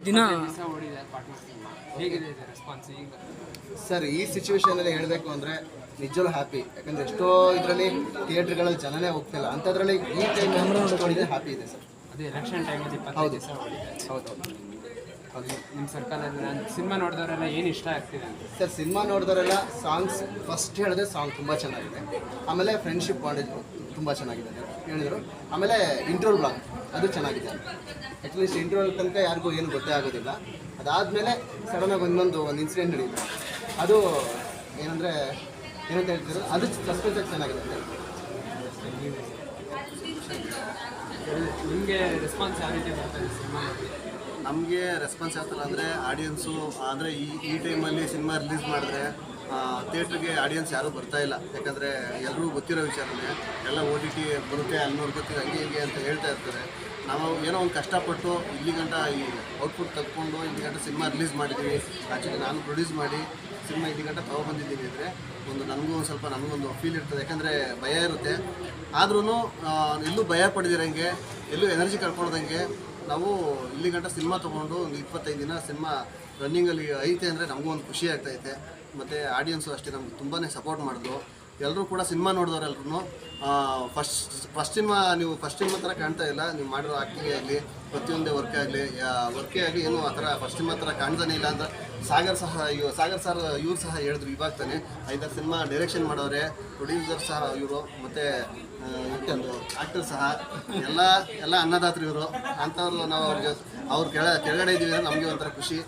ದಿನ ಸರ್ ಈ ಸಿಚುವೇಶನಲ್ಲಿ ಹೇಳಬೇಕು ಅಂದರೆ ನಿಜವೂ ಹ್ಯಾಪಿ ಯಾಕಂದರೆ ಎಷ್ಟೋ ಇದರಲ್ಲಿ ಥಿಯೇಟ್ರ್ಗಳಲ್ಲಿ ಜನನೇ ಹೋಗ್ತಿಲ್ಲ. ಅಂತದ್ರಲ್ಲಿ ಈ ಟೈಮ್ ನೋಡಿದ್ರೆ ಹ್ಯಾಪಿ ಇದೆ ಸರ್. ಅದೇ ಎಲೆಕ್ಷನ್ ಟೈಮ್ ಹೌದು. ಸರ್ ಹೌದು. ಹೌದು ನಿಮ್ಮ ಸರ್ಕಾರದಲ್ಲಿ ನಾನು ಸಿನಿಮಾ ನೋಡಿದವರೆಲ್ಲ ಏನು ಇಷ್ಟ ಆಗ್ತಿದೆ ಸರ್ ಸಿನಿಮಾ ನೋಡಿದವರೆಲ್ಲ ಸಾಂಗ್ಸ್ ಫಸ್ಟ್ ಹೇಳಿದ್ರೆ ಸಾಂಗ್ ತುಂಬ ಚೆನ್ನಾಗಿದೆ. ಆಮೇಲೆ ಫ್ರೆಂಡ್ಶಿಪ್ ಮಾಡಿದ್ರು ತುಂಬ ಚೆನ್ನಾಗಿದೆ ಹೇಳಿದರು. ಆಮೇಲೆ ಇಂಟ್ರೋಲ್ ಬ್ಲಾಗ್ ಅದು ಚೆನ್ನಾಗಿದೆ. ಅಟ್ಲೀಸ್ಟ್ ಇಂಟ್ರೋಲ್ ತನಕ ಯಾರಿಗೂ ಏನು ಗೊತ್ತೇ ಆಗೋದಿಲ್ಲ. ಅದಾದಮೇಲೆ ಸಡನ್ನಾಗಿ ಒಂದೊಂದು ಒಂದು ಇನ್ಸಿಡೆಂಟ್ ನಡೆಯುತ್ತೆ ಅದು ಏನಂದರೆ ಏನಂತ ಹೇಳ್ತಿದ್ರು ಅದು ಸಸ್ಪೆನ್ಸಾಗಿ ಚೆನ್ನಾಗಿದೆ. ಅಂತ ನಿಮಗೆ ರೆಸ್ಪಾನ್ಸ್ ಯಾವ ರೀತಿ ಬರ್ತದೆ ಸಿನಿಮಾ ನಮಗೆ ರೆಸ್ಪಾನ್ಸ್ ಯಾವ ಥರ ಅಂದರೆ ಆಡಿಯನ್ಸು ಅಂದರೆ ಈ ಈ ಟೈಮಲ್ಲಿ ಸಿನಿಮಾ ರಿಲೀಸ್ ಮಾಡಿದ್ರೆ ಥಿಯೇಟ್ರಿಗೆ ಆಡಿಯನ್ಸ್ ಯಾರೂ ಬರ್ತಾ ಇಲ್ಲ. ಯಾಕಂದರೆ ಎಲ್ಲರೂ ಗೊತ್ತಿರೋ ವಿಚಾರನೇ ಎಲ್ಲ ಓ ಟಿ ಟಿ ಬರುತ್ತೆ ಅಲ್ಲಿ ನೋಡ್ಕೊತೀವಿ ಹಂಗೆ ಹೀಗೆ ಅಂತ ಹೇಳ್ತಾ ಇರ್ತಾರೆ. ನಾವು ಏನೋ ಒಂದು ಕಷ್ಟಪಟ್ಟು ಇಲ್ಲಿ ಗಂಟ ಈ ಔಟ್ಪುಟ್ ತಗೊಂಡು ಇಲ್ಲಿ ಗಂಟ ಸಿನಿಮಾ ರಿಲೀಸ್ ಮಾಡಿದ್ದೀವಿ ಆ್ಯಕ್ಚುಲಿ ನಾನು ಪ್ರೊಡ್ಯೂಸ್ ಮಾಡಿ ಸಿನಿಮಾ ಇಲ್ಲಿ ಗಂಟ ತೊಗೊಬಂದಿದ್ದೀನಿ ಅಂದರೆ ಒಂದು ನನಗೂ ಒಂದು ಸ್ವಲ್ಪ ನಮಗೊಂದು ಫೀಲ್ ಇರ್ತದೆ. ಯಾಕಂದರೆ ಭಯ ಇರುತ್ತೆ. ಆದ್ರೂ ಎಲ್ಲೂ ಭಯ ಪಡೆದಿರಂಗೆ, ಎಲ್ಲೂ ಎನರ್ಜಿ ಕಳ್ಕೊಳ್ದಂಗೆ ನಾವು ಇಲ್ಲಿ ಗಂಟ ಸಿನಿಮಾ ತೊಗೊಂಡು ಒಂದು ಇಪ್ಪತ್ತೈದು ದಿನ ಸಿನಿಮಾ ರನ್ನಿಂಗಲ್ಲಿ ಐತೆ ಅಂದರೆ ನಮಗೂ ಒಂದು ಖುಷಿ ಆಗ್ತೈತೆ. ಮತ್ತು ಆಡಿಯನ್ಸು ಅಷ್ಟೇ ನಮ್ಗೆ ತುಂಬಾ ಸಪೋರ್ಟ್ ಮಾಡಿದ್ರು ಎಲ್ಲರೂ ಕೂಡ ಸಿನಿಮಾ ನೋಡಿದವರೆಲ್ಲರೂ ಫಸ್ಟ್ ಫಸ್ಟ್ ಸಿನಿಮಾ ನೀವು ಫಸ್ಟ್ ಸಿನಿಮಾ ಥರ ಕಾಣ್ತಾ ಇಲ್ಲ. ನೀವು ಮಾಡಿರೋ ಆ್ಯಕ್ಟಿಂಗ್ ಆಗಲಿ, ಪ್ರತಿಯೊಂದೇ ವರ್ಕ್ ಆಗಲಿ ವರ್ಕೇ ಆಗಲಿ ಏನು ಆ ಥರ ಫಸ್ಟ್ ಸಿನಿಮಾ ಥರ ಕಾಣ್ತಾನೆ ಇಲ್ಲ ಅಂತ ಸಾಗರ್ ಸಹ, ಇವ್, ಸಾಗರ್ ಸರ್ ಇವ್ರು ಸಹ ಹೇಳಿದ್ರು ಇವಾಗ ತಾನೆ. ಐದಾರು ಸಿನಿಮಾ ಡೈರೆಕ್ಷನ್ ಮಾಡೋರೆ ಪ್ರೊಡ್ಯೂಸರ್ ಸಹ ಇವರು, ಮತ್ತು ಒಂದು ಆಕ್ಟರ್ ಸಹ, ಎಲ್ಲ ಎಲ್ಲ ಅನ್ನದಾತ್ರಿ ಇವರು. ಅಂಥವ್ರು ನಾವು ಅವ್ರಿಗೆ, ಅವ್ರು ಕೆಳ, ಕೆಳಗಡೆ ಇದ್ದೀವಿ ಅಂದರೆ ನಮಗೆ ಒಂಥರ ಖುಷಿ.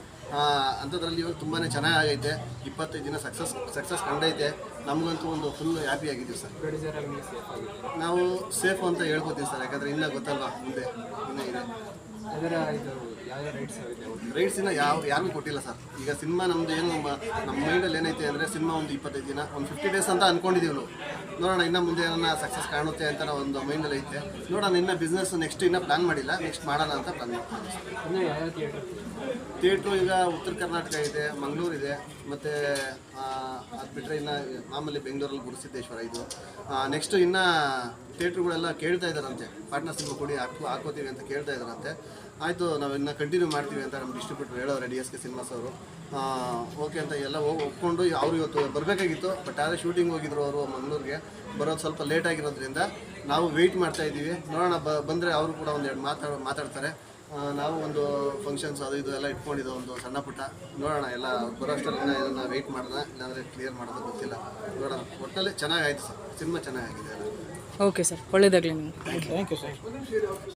ಅಂಥದ್ರಲ್ಲಿ ಇವಾಗ ತುಂಬಾ ಚೆನ್ನಾಗೈತೆ ಇಪ್ಪತ್ತೈದು ದಿನ ಸಕ್ಸಸ್ ಸಕ್ಸಸ್ ಕಂಡೈತೆ. ನಮಗಂತೂ ಒಂದು ಫುಲ್ ಹ್ಯಾಪಿ ಆಗಿದ್ದೀವಿ ಸರ್. ನಾವು ಸೇಫ್ ಅಂತ ಹೇಳ್ಕೊತೀವಿ ಸರ್ ಯಾಕಂದರೆ ಇನ್ನೂ ಗೊತ್ತಲ್ವಾ ಮುಂದೆ ಇನ್ನೂ ಇದೆ. ಅದರ ಇದು ಯಾವ್ಯಾವ ರೈಟ್ಸ್ ಆಗಿದೆ ರೈಟ್ಸ್ ಇನ್ನ ಯಾವ ಯಾರಿಗೂ ಕೊಟ್ಟಿಲ್ಲ ಸರ್ ಈಗ ಸಿನಿಮಾ ನಮ್ದು ಏನು ನಮ್ಮ ನಮ್ಮ ಮೈಂಡಲ್ಲಿ ಏನೈತೆ ಅಂದರೆ ಸಿನಿಮಾ ಒಂದು ಇಪ್ಪತ್ತೈದು ದಿನ ಒಂದು ಫಿಫ್ಟಿ ಡೇಸ್ ಅಂತ ಅನ್ಕೊಂಡಿದ್ದೀವಿ ನಾವು. ನೋಡೋಣ ಇನ್ನು ಮುಂದೆ ಏನನ್ನ ಸಕ್ಸಸ್ ಕಾಣುತ್ತೆ ಅಂತ ನಾವು ಒಂದು ಮೈಂಡಲ್ಲಿ ಐತೆ. ನೋಡೋಣ ಇನ್ನು ಬಿಸ್ನೆಸ್ ನೆಕ್ಸ್ಟ್ ಇನ್ನೂ ಪ್ಲಾನ್ ಮಾಡಿಲ್ಲ. ನೆಕ್ಸ್ಟ್ ಮಾಡೋಣ ಅಂತ ಪ್ಲಾನ್ ಮಾಡ್ತೀವಿ ಥಿಯೇಟರ್ ಥಿಯೇಟ್ರು ಈಗ ಉತ್ತರ ಕರ್ನಾಟಕ ಇದೆ ಮಂಗಳೂರು ಇದೆ. ಮತ್ತು ಅದು ಬಿಟ್ಟರೆ ಇನ್ನು ಮಾಮೂಲಿ ಬೆಂಗಳೂರಲ್ಲಿ ಗುರುಸಿದ್ದೇಶ್ವರ ಇದು. ನೆಕ್ಸ್ಟು ಇನ್ನು ಥಿಯೇಟ್ರುಗಳೆಲ್ಲ ಕೇಳ್ತಾ ಇದ್ದಾರಂತೆ. ಪಾರ್ಟ್ನರ್ ಸಿನಿಮಾ ಕೊಡಿ ಹಾಕೋ ಹಾಕೋತೀವಿ ಅಂತ ಕೇಳ್ತಾ ಇದ್ದಾರಂತೆ. ಆಯಿತು ನಾವು ಇನ್ನು ಕಂಟಿನ್ಯೂ ಮಾಡ್ತೀವಿ ಅಂತ ನಮ್ಮ ಡಿಸ್ಟ್ರಿಬ್ಯೂಟರ್ ಹೇಳೋರೆ ಡಿ ಎಸ್ ಕೆ ಸಿನಿಮಾಸ್ ಅವರು. ಓಕೆ ಅಂತ ಎಲ್ಲ ಹೋಗಿ ಒಪ್ಕೊಂಡು ಅವರು ಇವತ್ತು ಬರಬೇಕಾಗಿತ್ತು ಬಟ್ ಆದರೆ ಶೂಟಿಂಗ್ ಹೋಗಿದ್ರು ಅವರು ಮಂಗಳೂರಿಗೆ. ಬರೋದು ಸ್ವಲ್ಪ ಲೇಟ್ ಆಗಿರೋದ್ರಿಂದ ನಾವು ವೆಯ್ಟ್ ಮಾಡ್ತಾ ಇದ್ದೀವಿ. ನೋಡೋಣ ಬ ಬಂದರೆ ಅವರು ಕೂಡ ಒಂದೆರಡು ಮಾತಾಡ ಮಾತಾಡ್ತಾರೆ. ನಾವು ಒಂದು ಫಂಕ್ಷನ್ಸ್ ಅದು ಇದು ಎಲ್ಲ ಇಟ್ಕೊಂಡಿದ್ದು ಒಂದು ಸಣ್ಣ ಪುಟ್ಟ. ನೋಡೋಣ ಎಲ್ಲ ಬರೋ ಅಷ್ಟರಲ್ಲಿ ಇದನ್ನು ವೆಯ್ಟ್ ಮಾಡೋಣ ಇಲ್ಲಾಂದರೆ ಕ್ಲಿಯರ್ ಮಾಡೋದು ಗೊತ್ತಿಲ್ಲ. ನೋಡೋಣ. ಒಟ್ಟಲ್ಲಿ ಚೆನ್ನಾಗಾಯ್ತು ಸರ್. ಸಿನಿಮಾ ಚೆನ್ನಾಗಿದೆ ಓಕೆ ಸರ್ ಒಳ್ಳೇದಾಗಲಿ ನಿಮ್ಗೆ. Thank you